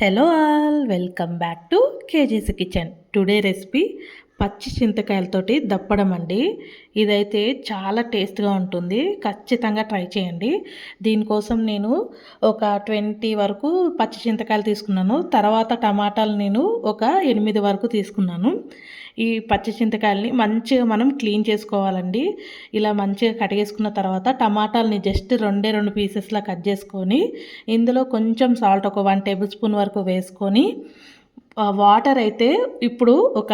Hello all, welcome back to KJ's Kitchen. Today recipe పచ్చి చింతకాయలతోటి దప్పడం అండి ఇదైతే చాలా టేస్ట్గా ఉంటుంది ఖచ్చితంగా ట్రై చేయండి దీనికోసం నేను ఒక ట్వంటీ వరకు పచ్చి చింతకాయలు తీసుకున్నాను తర్వాత టమాటాలు నేను ఒక ఎనిమిది వరకు తీసుకున్నాను ఈ పచ్చి చింతకాయల్ని మంచిగా మనం క్లీన్ చేసుకోవాలండి ఇలా మంచిగా కడిగేసుకున్న తర్వాత టమాటాలని జస్ట్ రెండే రెండు పీసెస్లా కట్ చేసుకొని ఇందులో కొంచెం సాల్ట్ ఒక వన్ టేబుల్ స్పూన్ వరకు వేసుకొని వాటర్ అయితే ఇప్పుడు ఒక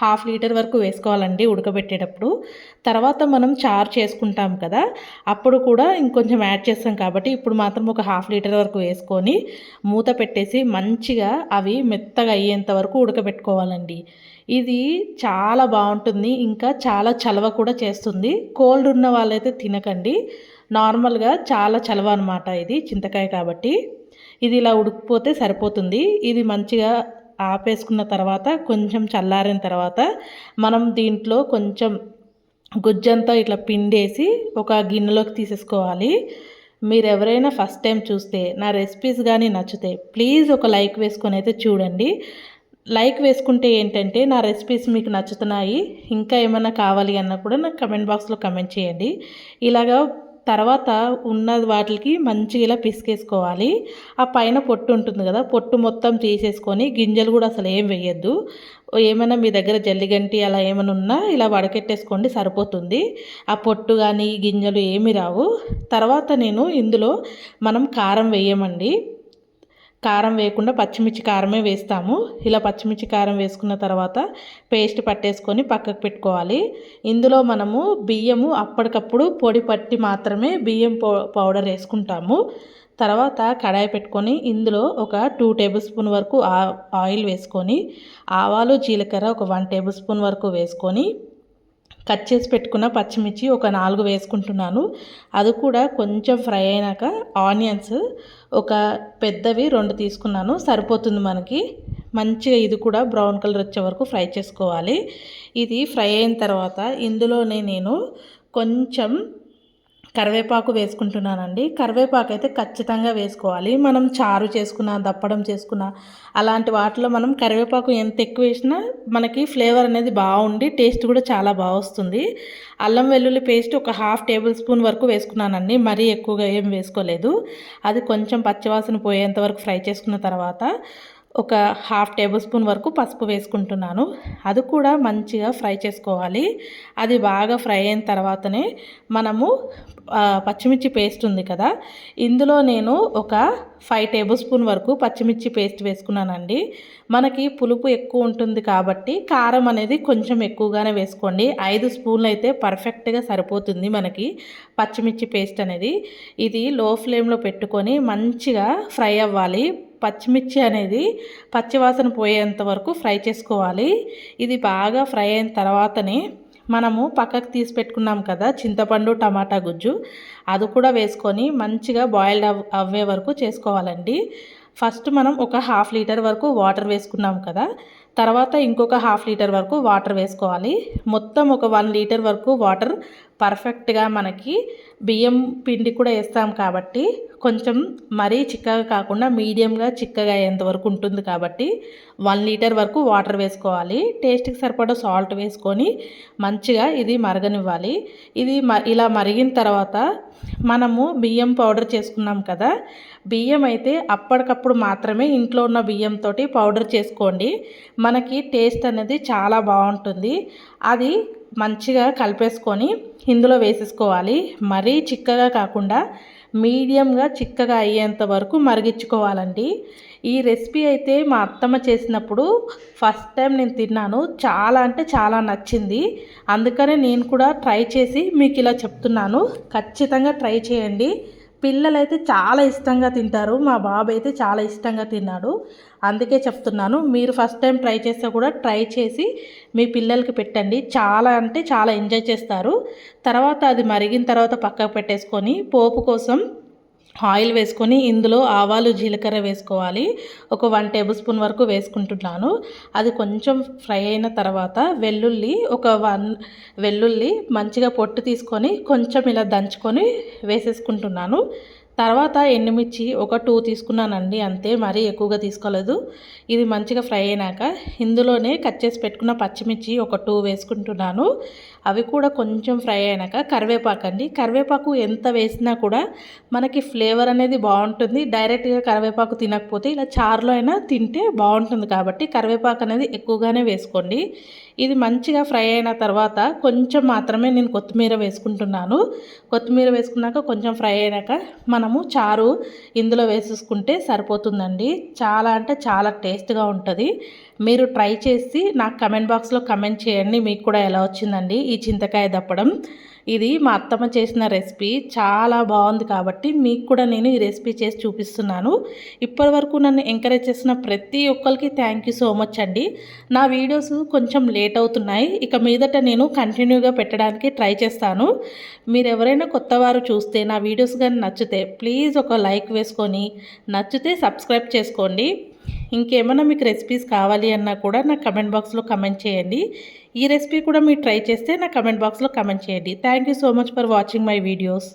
హాఫ్ లీటర్ వరకు వేసుకోవాలండి ఉడకబెట్టేటప్పుడు తర్వాత మనం చారు చేసుకుంటాం కదా అప్పుడు కూడా ఇంకొంచెం యాడ్ చేస్తాం కాబట్టి ఇప్పుడు మాత్రం ఒక హాఫ్ లీటర్ వరకు వేసుకొని మూత పెట్టేసి మంచిగా అవి మెత్తగా అయ్యేంత వరకు ఉడకబెట్టుకోవాలండి ఇది చాలా బాగుంటుంది ఇంకా చాలా చలవ కూడా చేస్తుంది కోల్డ్ ఉన్న వాళ్ళైతే తినకండి నార్మల్గా చాలా చలవ అనమాట ఇది చింతకాయ కాబట్టి ఇది ఇలా ఉడికిపోతే సరిపోతుంది ఇది మంచిగా ఆపేసుకున్న తర్వాత కొంచెం చల్లారిన తర్వాత మనం దీంట్లో కొంచెం గుజ్జంతా ఇట్లా పిండేసి ఒక గిన్నెలోకి తీసేసుకోవాలి మీరు ఎవరైనా ఫస్ట్ టైం చూస్తే నా రెసిపీస్ కానీ నచ్చితే ప్లీజ్ ఒక లైక్ వేసుకొని అయితే చూడండి లైక్ వేసుకుంటే ఏంటంటే నా రెసిపీస్ మీకు నచ్చుతున్నాయి ఇంకా ఏమైనా కావాలి అన్నా కూడా నాకు కమెంట్ బాక్స్లో కమెంట్ చేయండి ఇలాగా తర్వాత ఉన్న వాటికి మంచిగా ఇలా పిసికేసుకోవాలి ఆ పైన పొట్టు ఉంటుంది కదా పొట్టు మొత్తం తీసేసుకొని గింజలు కూడా అసలు ఏం వేయద్దు ఏమైనా మీ దగ్గర జల్లిగంటి అలా ఏమైనా ఉన్నా ఇలా వడకెట్టేసుకోండి సరిపోతుంది ఆ పొట్టు కానీ గింజలు ఏమి రావు తర్వాత నేను ఇందులో మనం కారం వేయమండి కారం వేయకుండా పచ్చిమిర్చి కారమే వేస్తాము ఇలా పచ్చిమిర్చి కారం వేసుకున్న తర్వాత పేస్ట్ పట్టేసుకొని పక్కకు పెట్టుకోవాలి ఇందులో మనము బియ్యము అప్పటికప్పుడు పొడి పట్టి మాత్రమే బియ్యం పౌడర్ వేసుకుంటాము తర్వాత కడాయి పెట్టుకొని ఇందులో ఒక టూ టేబుల్ స్పూన్ వరకు ఆయిల్ వేసుకొని ఆవాలు జీలకర్ర ఒక వన్ టేబుల్ స్పూన్ వరకు వేసుకొని కట్ చేసి పెట్టుకున్న పచ్చిమిర్చి ఒక నాలుగు వేసుకుంటున్నాను అది కూడా కొంచెం ఫ్రై అయినాక ఆనియన్స్ ఒక పెద్దవి రెండు తీసుకున్నాను సరిపోతుంది మనకి మంచిగా ఇది కూడా బ్రౌన్ కలర్ వచ్చే వరకు ఫ్రై చేసుకోవాలి ఇది ఫ్రై అయిన తర్వాత ఇందులోనే నేను కొంచెం కరివేపాకు వేసుకుంటున్నానండి కరివేపాకు అయితే ఖచ్చితంగా వేసుకోవాలి మనం చారు చేసుకున్న దప్పడం చేసుకున్న అలాంటి వాటిలో మనం కరివేపాకు ఎంత ఎక్కువ వేసినా మనకి ఫ్లేవర్ అనేది బాగుండి టేస్ట్ కూడా చాలా బాగా వస్తుంది అల్లం వెల్లుల్లి పేస్ట్ ఒక హాఫ్ టేబుల్ స్పూన్ వరకు వేసుకున్నానండి మరీ ఎక్కువగా ఏం వేసుకోలేదు అది కొంచెం పచ్చివాసన పోయేంత వరకు ఫ్రై చేసుకున్న తర్వాత ఒక హాఫ్ టేబుల్ స్పూన్ వరకు పసుపు వేసుకుంటున్నాను అది కూడా మంచిగా ఫ్రై చేసుకోవాలి అది బాగా ఫ్రై అయిన తర్వాతనే మనము పచ్చిమిర్చి పేస్ట్ ఉంది కదా ఇందులో నేను ఒక ఫైవ్ టేబుల్ స్పూన్ వరకు పచ్చిమిర్చి పేస్ట్ వేసుకున్నానండి మనకి పులుపు ఎక్కువ ఉంటుంది కాబట్టి కారం అనేది కొంచెం ఎక్కువగానే వేసుకోండి ఐదు స్పూన్లు అయితే పర్ఫెక్ట్గా సరిపోతుంది మనకి పచ్చిమిర్చి పేస్ట్ అనేది ఇది లో ఫ్లేమ్లో పెట్టుకొని మంచిగా ఫ్రై అవ్వాలి పచ్చిమిర్చి అనేది పచ్చివాసన పోయేంత వరకు ఫ్రై చేసుకోవాలి ఇది బాగా ఫ్రై అయిన తర్వాతనే మనము పక్కకు తీసి పెట్టుకున్నాం కదా చింతపండు టమాటా గుజ్జు అది కూడా వేసుకొని మంచిగా బాయిల్డ్ అవ్వే వరకు చేసుకోవాలండి ఫస్ట్ మనం ఒక హాఫ్ లీటర్ వరకు వాటర్ వేసుకున్నాం కదా తర్వాత ఇంకొక హాఫ్ లీటర్ వరకు వాటర్ వేసుకోవాలి మొత్తం ఒక వన్ లీటర్ వరకు వాటర్ పర్ఫెక్ట్గా మనకి బియ్యం పిండి కూడా వేస్తాం కాబట్టి కొంచెం మరీ చిక్కగా కాకుండా మీడియంగా చిక్కగా అయ్యేంతవరకు ఉంటుంది కాబట్టి వన్ లీటర్ వరకు వాటర్ వేసుకోవాలి టేస్ట్కి సరిపడా సాల్ట్ వేసుకొని మంచిగా ఇది మరగనివ్వాలి ఇది ఇలా మరిగిన తర్వాత మనము బియ్యం పౌడర్ చేసుకున్నాం కదా బియ్యం అయితే అప్పటికప్పుడు మాత్రమే ఇంట్లో ఉన్న బియ్యంతో పౌడర్ చేసుకోండి మనకి టేస్ట్ అనేది చాలా బాగుంటుంది అది మంచిగా కలిపేసుకొని ఇందులో వేసేసుకోవాలి మరీ చిక్కగా కాకుండా మీడియంగా చిక్కగా అయ్యేంత వరకు మరిగించుకోవాలండి ఈ రెసిపీ అయితే మా అత్తమ్మ చేసినప్పుడు ఫస్ట్ టైం నేను తిన్నాను చాలా అంటే చాలా నచ్చింది అందుకనే నేను కూడా ట్రై చేసి మీకు ఇలా చెప్తున్నాను ఖచ్చితంగా ట్రై చేయండి పిల్లలైతే చాలా ఇష్టంగా తింటారు మా బాబు అయితే చాలా ఇష్టంగా తిన్నాడు అందుకే చెప్తున్నాను మీరు ఫస్ట్ టైం ట్రై చేస్తే కూడా ట్రై చేసి మీ పిల్లలకి పెట్టండి చాలా అంటే చాలా ఎంజాయ్ చేస్తారు తర్వాత అది మరిగిన తర్వాత పక్కకు పెట్టేసుకొని పోపు కోసం ఆయిల్ వేసుకొని ఇందులో ఆవాలు జీలకర్ర వేసుకోవాలి ఒక వన్ టేబుల్ స్పూన్ వరకు వేసుకుంటున్నాను అది కొంచెం ఫ్రై అయిన తర్వాత వెల్లుల్లి ఒక వన్ వెల్లుల్లి మంచిగా పొట్టు తీసుకొని కొంచెం ఇలా దంచుకొని వేసేసుకుంటున్నాను తర్వాత ఎండుమిర్చి ఒక టూ తీసుకున్నానండి అంతే మరీ ఎక్కువగా తీసుకోలేదు ఇది మంచిగా ఫ్రై అయినాక ఇందులోనే కట్ చేసి పెట్టుకున్న పచ్చిమిర్చి ఒక టూ వేసుకుంటున్నాను అవి కూడా కొంచెం ఫ్రై అయినాక కరివేపాకు అండి కరివేపాకు ఎంత వేసినా కూడా మనకి ఫ్లేవర్ అనేది బాగుంటుంది డైరెక్ట్గా కరివేపాకు తినకపోతే ఇలా చారులో అయినా తింటే బాగుంటుంది కాబట్టి కరివేపాకు అనేది ఎక్కువగానే వేసుకోండి ఇది మంచిగా ఫ్రై అయిన తర్వాత కొంచెం మాత్రమే నేను కొత్తిమీర వేసుకుంటున్నాను కొత్తిమీర వేసుకున్నాక కొంచెం ఫ్రై అయినాక మనము చారు ఇందులో వేసేసుకుంటే సరిపోతుందండి చాలా అంటే చాలా టేస్ట్గా ఉంటుంది మీరు ట్రై చేసి నాకు కమెంట్ బాక్స్లో కమెంట్ చేయండి మీకు కూడా ఎలా వచ్చిందండి ఈ చింతకాయ దప్పడం ఇది మా అత్తమ్మ చేసిన రెసిపీ చాలా బాగుంది కాబట్టి మీకు కూడా నేను ఈ రెసిపీ చేసి చూపిస్తున్నాను ఇప్పటి వరకు నన్ను ఎంకరేజ్ చేసిన ప్రతి ఒక్కరికి థ్యాంక్ యూ సో మచ్ అండి నా వీడియోస్ కొంచెం లేట్ అవుతున్నాయి ఇక మీదట నేను కంటిన్యూగా పెట్టడానికి ట్రై చేస్తాను మీరు ఎవరైనా కొత్త వారు చూస్తే నా వీడియోస్ కానీ నచ్చితే ప్లీజ్ ఒక లైక్ వేసుకొని నచ్చితే సబ్స్క్రైబ్ చేసుకోండి ఇంకేమైనా మీకు రెసిపీస్ కావాలి అన్నా కూడా నా కమెంట్ బాక్స్లో కమెంట్ చేయండి ఈ రెసిపీ కూడా మీరు ట్రై చేస్తే నా కమెంట్ బాక్స్లో కమెంట్ చేయండి thank you so much for watching my videos